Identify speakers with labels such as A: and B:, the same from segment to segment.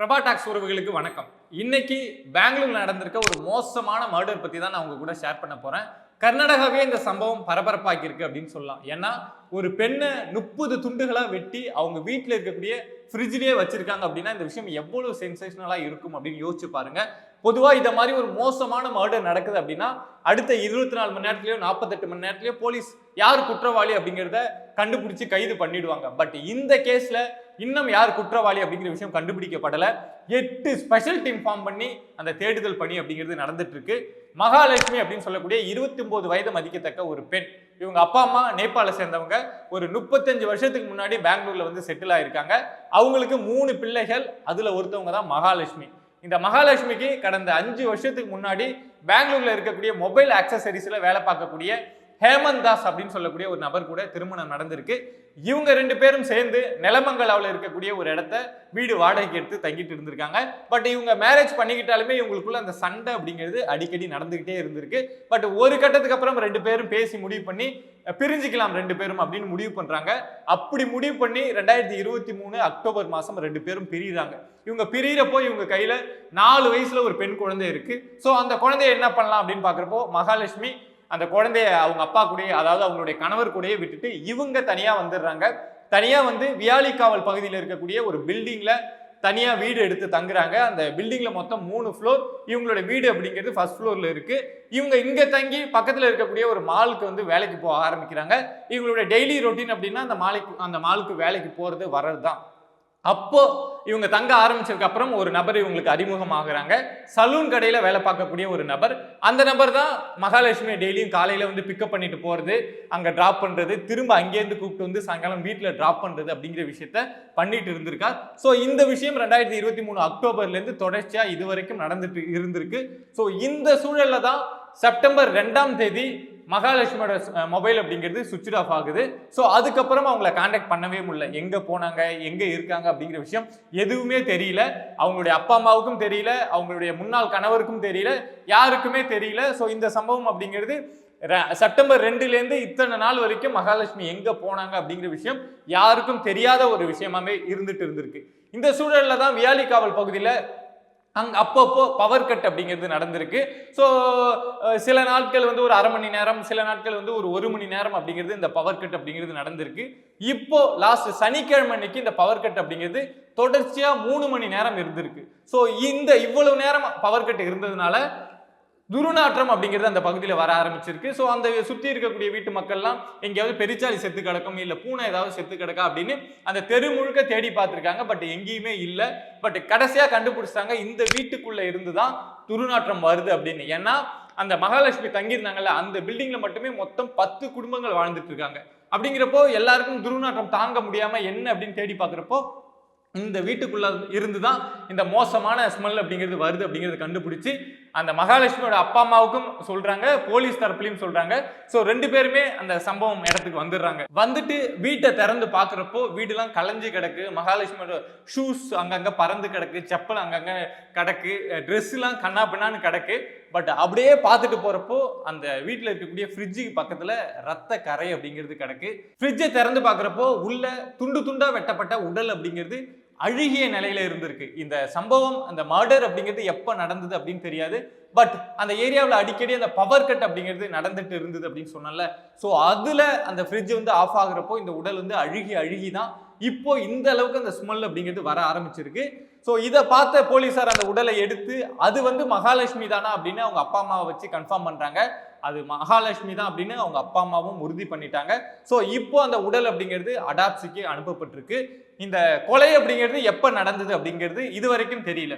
A: Prabha tax உறவுகளுக்கு வணக்கம். இன்னைக்கு பெங்களூர் நடந்திருக்க ஒரு மோசமான மர்டர் பத்தி தான் நான் உங்க கூட ஷேர் பண்ண போறேன். கர்நாடகாவே இந்த சம்பவம் பரபரப்பாக்கி இருக்கு அப்படின்னு சொல்லலாம். ஏன்னா ஒரு பெண்ணை முப்பது துண்டுகளாக வெட்டி அவங்க வீட்டில் இருக்கக்கூடிய ஃப்ரிட்ஜிலேயே வச்சிருக்காங்க அப்படின்னா இந்த விஷயம் எவ்வளவு சென்சேஷனலாக இருக்கும் அப்படின்னு யோசிச்சு பாருங்க. பொதுவாக இதை மாதிரி ஒரு மோசமான மர்டர் நடக்குது அப்படின்னா அடுத்த இருபத்தி நாலு மணி நேரத்துலையோ நாற்பத்தெட்டு மணி நேரத்துலையோ போலீஸ் யார் குற்றவாளி அப்படிங்கிறத கண்டுபிடிச்சு கைது பண்ணிடுவாங்க. பட் இந்த கேஸ்ல இன்னும் யார் குற்றவாளி அப்படிங்கிற விஷயம் கண்டுபிடிக்கப்படலை. எட்டு ஸ்பெஷல் டீம் ஃபார்ம் பண்ணி அந்த தேடுதல் பணி அப்படிங்கிறது நடந்துட்டு இருக்கு மகாலட்சுமி அப்படின்னு சொல்லக்கூடிய இருபத்தி ஒன்பது வயது மதிக்கத்தக்க ஒரு பெண். இவங்க அப்பா அம்மா நேபாள சேர்ந்தவங்க. ஒரு முப்பத்தஞ்சு வருஷத்துக்கு முன்னாடி பெங்களூர்ல வந்து செட்டில் ஆயிருக்காங்க. அவங்களுக்கு மூணு பிள்ளைகள். அதுல ஒருத்தவங்க தான் மகாலட்சுமி. இந்த மகாலட்சுமிக்கு கடந்த அஞ்சு வருஷத்துக்கு முன்னாடி பெங்களூர்ல இருக்கக்கூடிய மொபைல் ஆக்சசரிஸ்ல வேலை பார்க்கக்கூடிய ஹேமந்த் தாஸ் அப்படின்னு சொல்லக்கூடிய ஒரு நபர் கூட திருமணம் நடந்திருக்கு. இவங்க ரெண்டு பேரும் சேர்ந்து நிலமங்கலாவில் இருக்கக்கூடிய ஒரு இடத்த வீடு வாடகைக்கு எடுத்து தங்கிட்டு இருந்திருக்காங்க. பட் இவங்க மேரேஜ் பண்ணிக்கிட்டாலுமே இவங்களுக்குள்ள அந்த சண்டை அப்படிங்கிறது அடிக்கடி நடந்துகிட்டே இருந்திருக்கு. பட் ஒரு கட்டத்துக்கு அப்புறம் ரெண்டு பேரும் பேசி முடிவு பண்ணி பிரிஞ்சுக்கலாம் ரெண்டு பேரும் அப்படின்னு முடிவு பண்றாங்க. அப்படி முடிவு பண்ணி ரெண்டாயிரத்தி இருபத்தி மூணு அக்டோபர் மாசம் ரெண்டு பேரும் பிரியிறாங்க. இவங்க பிரியிறப்போ இவங்க கையில நாலு வயசுல ஒரு பெண் குழந்தை இருக்கு. ஸோ அந்த குழந்தைய என்ன பண்ணலாம் அப்படின்னு பாக்குறப்போ மகாலட்சுமி அந்த குழந்தைய அவங்க அப்பா கூடயே அதாவது அவங்களுடைய கணவர் கூடயே விட்டுட்டு இவங்க தனியாக வந்துடுறாங்க. தனியாக வந்து வியாலிக்காவல் பகுதியில் இருக்கக்கூடிய ஒரு பில்டிங்கில் தனியாக வீடு எடுத்து தங்குறாங்க. அந்த பில்டிங்கில் மொத்தம் மூணு ஃப்ளோர் இவங்களோட வீடு அப்படிங்கிறது ஃபர்ஸ்ட் ஃப்ளோரில் இருக்குது இவங்க இங்கே தங்கி பக்கத்தில் இருக்கக்கூடிய ஒரு மாலுக்கு வந்து வேலைக்கு போக ஆரம்பிக்கிறாங்க. இவங்களோட டெய்லி ரொட்டீன் அப்படின்னா அந்த மாலைக்கு அந்த மாலுக்கு வேலைக்கு போகிறது வர்றது தான் அப்போது இவங்க தங்க ஆரம்பிச்சதுக்கு அப்புறம் ஒரு நபர் இவங்களுக்கு அறிமுகமாகறாங்க. சலூன் கடையில் வேலை பார்க்கக்கூடிய ஒரு நபர். அந்த நபர் தான் மகாலட்சுமி டெய்லியும் காலையில் வந்து பிக்கப் பண்ணிட்டு போகிறது அங்கே ட்ராப் பண்ணுறது திரும்ப அங்கேருந்து கூப்பிட்டு வந்து சாயங்காலம் வீட்டில் ட்ராப் பண்ணுறது அப்படிங்கிற விஷயத்த பண்ணிட்டு இருந்திருக்கார். ஸோ இந்த விஷயம் ரெண்டாயிரத்தி இருபத்தி மூணு அக்டோபர்லேருந்து தொடர்ச்சியாக இது வரைக்கும் நடந்துட்டு இருந்திருக்கு. ஸோ இந்த சூழலில் தான் செப்டம்பர் ரெண்டாம் தேதி மகாலட்சுமியோட மொபைல் அப்படிங்கிறது சுவிட்ச் ஆஃப் ஆகுது. ஸோ அதுக்கப்புறமா அவங்கள காண்டாக்ட் பண்ணவே முடியல. எங்கே போனாங்க எங்கே இருக்காங்க அப்படிங்கிற விஷயம் எதுவுமே தெரியல. அவங்களுடைய அப்பா அம்மாவுக்கும் தெரியல. அவங்களுடைய முன்னாள் கணவருக்கும் தெரியல. யாருக்குமே தெரியல. ஸோ இந்த சம்பவம் அப்படிங்கிறது ர- செப்டம்பர் ரெண்டுலேருந்து இத்தனை நாள் வரைக்கும் மகாலட்சுமி எங்கே போனாங்க அப்படிங்கிற விஷயம் யாருக்கும் தெரியாத ஒரு விஷயமாவே இருந்துட்டு இருந்திருக்கு. இந்த சூழலில் தான் வியாலிக்காவல் பகுதியில் அங்கே அப்பப்போ பவர் கட் அப்படிங்கிறது நடந்திருக்கு. ஸோ சில நாட்கள் வந்து ஒரு அரை மணி நேரம் சில நாட்கள் வந்து ஒரு ஒரு மணி நேரம் அப்படிங்கிறது இந்த பவர் கட் அப்படிங்கிறது நடந்திருக்கு. இப்போ லாஸ்ட் சனிக்கிழமை அன்னைக்கு இந்த பவர் கட் அப்படிங்கிறது தொடர்ச்சியாக மூணு மணி நேரம் இருந்திருக்கு. ஸோ இந்த இவ்வளவு நேரம் பவர் கட் இருந்ததுனால துருநாற்றம் அப்படிங்கிறது அந்த பகுதியில் வர ஆரம்பிச்சிருக்கு. ஸோ அந்த சுற்றி இருக்கக்கூடிய வீட்டு மக்கள்லாம் எங்கேயாவது பெரிச்சாலி செத்து கிடக்கும் இல்லை பூனை ஏதாவது செத்து கிடக்கா அப்படின்னு அந்த தெரு முழுக்க தேடி பார்த்துருக்காங்க. பட் எங்கேயுமே இல்லை. பட் கடைசியாக கண்டுபிடிச்சாங்க இந்த வீட்டுக்குள்ளே இருந்து தான் துருநாற்றம் வருது அப்படின்னு. ஏன்னா அந்த மகாலட்சுமி தங்கியிருந்தாங்கல்ல அந்த பில்டிங்கில் மட்டுமே மொத்தம் பத்து குடும்பங்கள் வாழ்ந்துட்டு இருக்காங்க. அப்படிங்கிறப்போ எல்லாருக்கும் துருநாற்றம் தாங்க முடியாமல் என்ன அப்படின்னு தேடி பார்க்குறப்போ இந்த வீட்டுக்குள்ள இருந்து தான் இந்த மோசமான ஸ்மெல் அப்படிங்கிறது வருது அப்படிங்கிறது கண்டுபிடிச்சி அந்த மகாலட்சுமியோட அப்பா அம்மாவுக்கும் சொல்றாங்க போலீஸ் தரப்புலையும் சொல்றாங்க. ஸோ ரெண்டு பேருமே அந்த சம்பவம் இடத்துக்கு வந்துடுறாங்க. வந்துட்டு வீட்டை திறந்து பார்க்குறப்போ வீடுலாம் கலைஞ்சு கிடக்கு மகாலட்சுமியோட ஷூஸ் அங்கங்கே பறந்து கிடக்கு செப்பல் அங்கங்கே கிடக்கு ட்ரெஸ்லாம் கண்ணா பின்னான்னு கிடக்கு. பட் அப்படியே பார்த்துட்டு போகிறப்போ அந்த வீட்டில் இருக்கக்கூடிய ஃப்ரிட்ஜுக்கு பக்கத்தில் ரத்த கரை அப்படிங்கிறது கிடக்கு. ஃப்ரிட்ஜை திறந்து பார்க்குறப்போ உள்ள துண்டு துண்டாக வெட்டப்பட்ட உடல் அப்படிங்கிறது அழுகிய நிலையில இருந்திருக்கு. இந்த சம்பவம் அந்த மர்டர் அப்படிங்கிறது எப்போ நடந்தது அப்படின்னு தெரியாது. பட் அந்த ஏரியாவில் அடிக்கடி அந்த பவர் கட் அப்படிங்கிறது நடந்துட்டு இருந்தது அப்படின்னு சொன்னால ஸோ அதில் அந்த ஃப்ரிட்ஜ் வந்து ஆஃப் ஆகுறப்போ இந்த உடல் வந்து அழுகி அழுகி தான் இப்போ இந்த அளவுக்கு அந்த ஸ்மெல் அப்படிங்கிறது வர ஆரம்பிச்சிருக்கு. ஸோ இதை பார்த்த போலீஸார் அந்த உடலை எடுத்து அது வந்து மகாலட்சுமி தானா அப்படின்னு அவங்க அப்பா அம்மாவை வச்சு கன்ஃபார்ம் பண்ணுறாங்க அது மகாலட்சுமி தான் அப்படின்னு அவங்க அப்பா அம்மாவும் உறுதி பண்ணிட்டாங்க. ஸோ இப்போ அந்த உடல் அப்படிங்கிறது அடாப்சிக்கு அனுப்பப்பட்டிருக்கு. இந்த கொலை அப்படிங்கிறது எப்போ நடந்தது அப்படிங்கிறது இது வரைக்கும் தெரியல.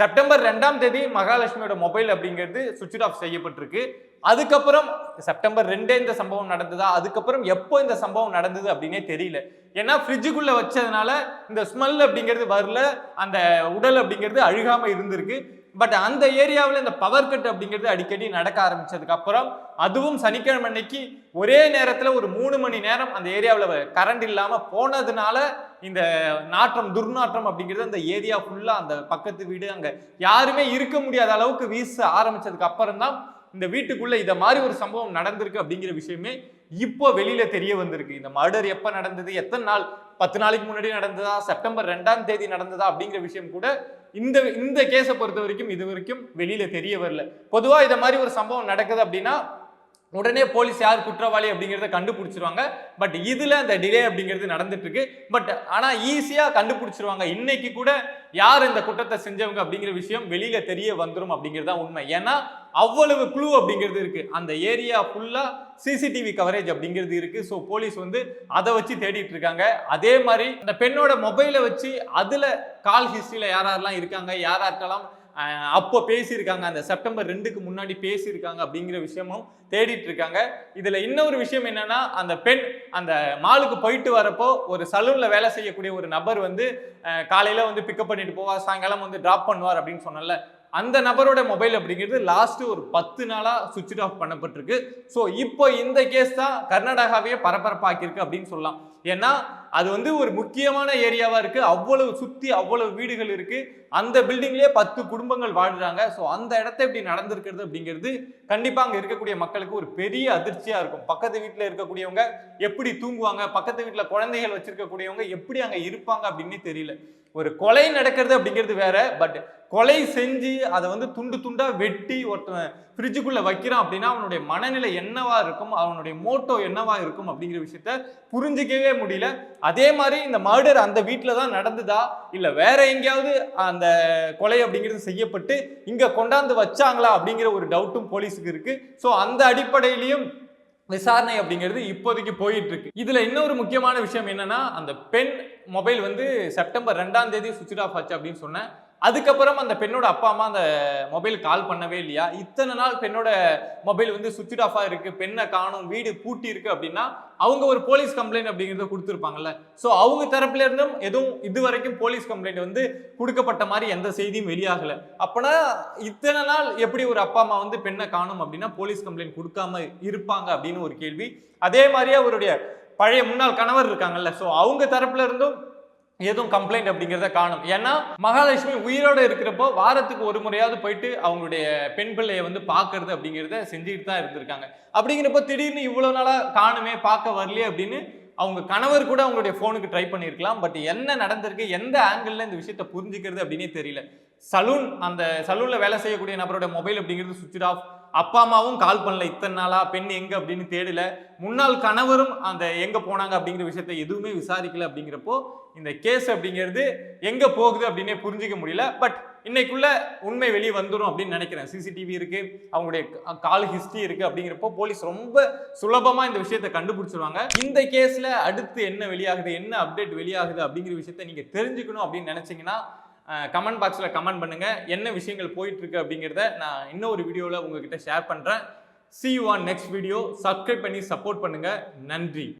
A: செப்டம்பர் ரெண்டாம் தேதி மகாலட்சுமியோட மொபைல் அப்படிங்கிறது சுவிட்ச் ஆஃப் செய்யப்பட்டிருக்கு. அதுக்கப்புறம் செப்டம்பர் ரெண்டே இந்த சம்பவம் நடந்ததா? அதுக்கப்புறம் எப்போ இந்த சம்பவம் நடந்தது அப்படின்னே தெரியல. ஏன்னா ஃப்ரிட்ஜுக்குள்ளே வச்சதுனால இந்த ஸ்மெல் அப்படிங்கிறது வரல. அந்த உடல் அப்படிங்கிறது அழுகாமல் இருந்திருக்கு. பட் அந்த ஏரியாவில் இந்த பவர் கட் அப்படிங்கிறது அடிக்கடி நடக்க ஆரம்பிச்சதுக்கு அப்புறம் அதுவும் சனிக்கிழமை அன்னைக்கு ஒரே நேரத்தில் ஒரு மூணு மணி நேரம் அந்த ஏரியாவில் கரண்ட் இல்லாமல் போனதுனால இந்த நாற்றம் துர்நாற்றம் அப்படிங்கிறது அந்த ஏரியா ஃபுல்லாக அந்த பக்கத்து வீடு அங்கே யாருமே இருக்க முடியாத அளவுக்கு வீச ஆரம்பிச்சதுக்கு அப்புறம் தான் இந்த வீட்டுக்குள்ள இதை மாதிரி ஒரு சம்பவம் நடந்திருக்கு அப்படிங்கிற விஷயமே இப்போ வெளியில தெரிய வந்திருக்கு. இந்த மர்டர் எப்ப நடந்தது? எத்தனை நாள்? பத்து நாளைக்கு முன்னாடி நடந்ததா? செப்டம்பர் ரெண்டாம் தேதி நடந்ததா? அப்படிங்கிற விஷயம் கூட இந்த இந்த கேஸை பொறுத்த வரைக்கும் இது வரைக்கும் வெளியில தெரிய வரல. பொதுவா இதை மாதிரி ஒரு சம்பவம் நடக்குது அப்படின்னா உடனே போலீஸ் யார் குற்றவாளி அப்படிங்கிறத கண்டுபிடிச்சிருவாங்க. பட் இதில் அந்த டிலே அப்படிங்கிறது நடந்துட்டு இருக்கு பட் ஆனால் ஈஸியாக கண்டுபிடிச்சிருவாங்க. இன்னைக்கு கூட யார் இந்த குற்றத்தை செஞ்சவங்க அப்படிங்கிற விஷயம் வெளியில தெரிய வந்துடும் அப்படிங்கிறது தான் உண்மை. ஏன்னா அவ்வளவு குழு அப்படிங்கிறது இருக்கு. அந்த ஏரியா ஃபுல்லா சிசிடிவி கவரேஜ் அப்படிங்கிறது இருக்கு. ஸோ போலீஸ் வந்து அதை வச்சு தேடிட்டு இருக்காங்க. அதே மாதிரி அந்த பெண்ணோட மொபைலை வச்சு அதுல கால் ஹிஸ்டரியில யார் யாரெல்லாம் இருக்காங்க யார் இருக்கலாம் அப்போ பேசியிருக்காங்க. அந்த செப்டம்பர் ரெண்டுக்கு முன்னாடி பேசியிருக்காங்க அப்படிங்கிற விஷயமும் தேடிட்டு இருக்காங்க இதில் இன்னொரு விஷயம் என்னன்னா அந்த பெண் அந்த மாலுக்கு போயிட்டு வரப்போ ஒரு சலூனில் வேலை செய்யக்கூடிய ஒரு நபர் வந்து காலையில் வந்து பிக்கப் பண்ணிட்டு போவார் சாயங்காலம் வந்து ட்ராப் பண்ணுவார் அப்படின்னு சொன்னல அந்த நபரோட மொபைல் அப்படிங்கிறது லாஸ்ட்டு ஒரு பத்து நாளாக சுவிட்ச் ஆஃப் பண்ணப்பட்டிருக்கு. ஸோ இப்போ இந்த கேஸ் தான் கர்நாடகாவையே பரபரப்பாக்கியிருக்கு அப்படின்னு சொல்லலாம். ஏன்னா அது வந்து ஒரு முக்கியமான ஏரியாவாக இருக்குது அவ்வளவு சுற்றி அவ்வளவு வீடுகள் இருக்குது அந்த பில்டிங்லேயே பத்து குடும்பங்கள் வாழ்கிறாங்க ஸோ அந்த இடத்த இப்படி நடந்திருக்கிறது அப்படிங்கிறது கண்டிப்பாக அங்கே இருக்கக்கூடிய மக்களுக்கு ஒரு பெரிய அதிர்ச்சியாக இருக்கும். பக்கத்து வீட்டில் இருக்கக்கூடியவங்க எப்படி தூங்குவாங்க? பக்கத்து வீட்டில் குழந்தைகள் வச்சுருக்கக்கூடியவங்க எப்படி அங்கே இருப்பாங்க அப்படின்னு தெரியல. ஒரு கொலை நடக்கிறது அப்படிங்கிறது வேற பட் கொலை செஞ்சு அதை வந்து துண்டு துண்டாக வெட்டி ஒருத்தன் ஃப்ரிட்ஜுக்குள்ளே வைக்கிறான் அப்படின்னா அவனுடைய மனநிலை என்னவா இருக்கும் அவனுடைய மோட்டோ என்னவா இருக்கும் அப்படிங்கிற விஷயத்த புரிஞ்சிக்கவே முடியல. அதே மாதிரி இந்த மர்டர் அந்த வீட்டில் தான் நடந்ததா? இல்லை வேற எங்கேயாவது அந்த கொலை அப்படிங்கிறது செய்யப்பட்டு இங்கே கொண்டாந்து வச்சாங்களா அப்படிங்கிற ஒரு டவுட்டும் போலீஸுக்கு இருக்கு. ஸோ அந்த அடிப்படையிலையும் விசாரணை அப்படிங்கிறது இப்போதைக்கு போயிட்டு இருக்கு இதுல இன்னொரு முக்கியமான விஷயம் என்னன்னா அந்த பெண் மொபைல் வந்து செப்டம்பர் ரெண்டாம் தேதி சுவிட்ச் ஆஃப் ஆச்சு அப்படின்னு சொன்னேன். அதுக்கப்புறம் அந்த பெண்ணோட அப்பா அம்மா அந்த மொபைல் கால் பண்ணவே இல்லையா? இத்தனை நாள் பெண்ணோட மொபைல் வந்து சுவிட்ச் ஆஃபாக இருக்குது பெண்ணை காணும் வீடு பூட்டி இருக்கு அப்படின்னா அவங்க ஒரு போலீஸ் கம்ப்ளைண்ட் அப்படிங்கிறத கொடுத்துருப்பாங்கல்ல. ஸோ அவங்க தரப்புல இருந்தும் எதுவும் இது வரைக்கும் போலீஸ் கம்ப்ளைண்ட் வந்து கொடுக்கப்பட்ட மாதிரி எந்த செய்தியும் வெளியாகலை. அப்போனா இத்தனை நாள் எப்படி ஒரு அப்பா அம்மா வந்து பெண்ணை காணும் அப்படின்னா போலீஸ் கம்ப்ளைண்ட் கொடுக்காம இருப்பாங்க அப்படின்னு ஒரு கேள்வி. அதே மாதிரியே அவருடைய பழைய முன்னாள் கணவர் இருக்காங்கல்ல. ஸோ அவங்க தரப்புல இருந்தும் எதுவும் கம்ப்ளைண்ட் அப்படிங்கிறத காணும். ஏன்னா மகாலட்சுமி உயிரோட இருக்கிறப்போ வாரத்துக்கு ஒரு முறையாவது போயிட்டு அவங்களுடைய பெண் பிள்ளையை வந்து பார்க்கறது அப்படிங்கிறத செஞ்சுட்டு தான் இருந்திருக்காங்க. அப்படிங்கிறப்போ திடீர்னு இவ்வளோ நாளாக காணுமே பார்க்க வரலையே அப்படின்னு அவங்க கணவர் கூட அவங்களுடைய ஃபோனுக்கு ட்ரை பண்ணியிருக்கலாம். பட் என்ன நடந்திருக்கு எந்த ஆங்கிளில் இந்த விஷயத்தை புரிஞ்சுக்கிறது அப்படின்னே தெரியல. சலூன் அந்த சலூனில் வேலை செய்யக்கூடிய நபரோட மொபைல் அப்படிங்கிறது சுவிட்ச் ஆஃப் அப்பா அம்மாவும் கால் பண்ணல இத்தனை நாளா பெண் எங்க அப்படின்னு தேடல. முன்னாள் கணவரும் அந்த எங்க போனாங்க அப்படிங்கிற விஷயத்தை எதுவுமே விசாரிக்கல அப்படிங்கிறப்போ இந்த கேஸ் அப்படிங்கிறது எங்க போகுது அப்படின்னே புரிஞ்சிக்க முடியல. பட் இன்னைக்குள்ள உண்மை வெளியே வந்துடும் அப்படின்னு நினைக்கிறேன். சிசிடிவி இருக்கு அவங்களுடைய கால் ஹிஸ்டரி இருக்கு அப்படிங்கிறப்போ போலீஸ் ரொம்ப சுலபமா இந்த விஷயத்தை கண்டுபிடிச்சிருவாங்க. இந்த கேஸ்ல அடுத்து என்ன வெளியாகுது என்ன அப்டேட் வெளியாகுது அப்படிங்கிற விஷயத்த நீங்க தெரிஞ்சுக்கணும் அப்படின்னு நினைச்சீங்கன்னா கமெண்ட் பாக்ஸில் கமெண்ட் பண்ணுங்கள் என்ன விஷயங்கள் போயிட்டுருக்கு அப்படிங்கிறத நான் இன்னொரு வீடியோவில் உங்ககிட்ட ஷேர் பண்ணுறேன் see you on next video subscribe பண்ணி சப்போர்ட் பண்ணுங்கள் நன்றி.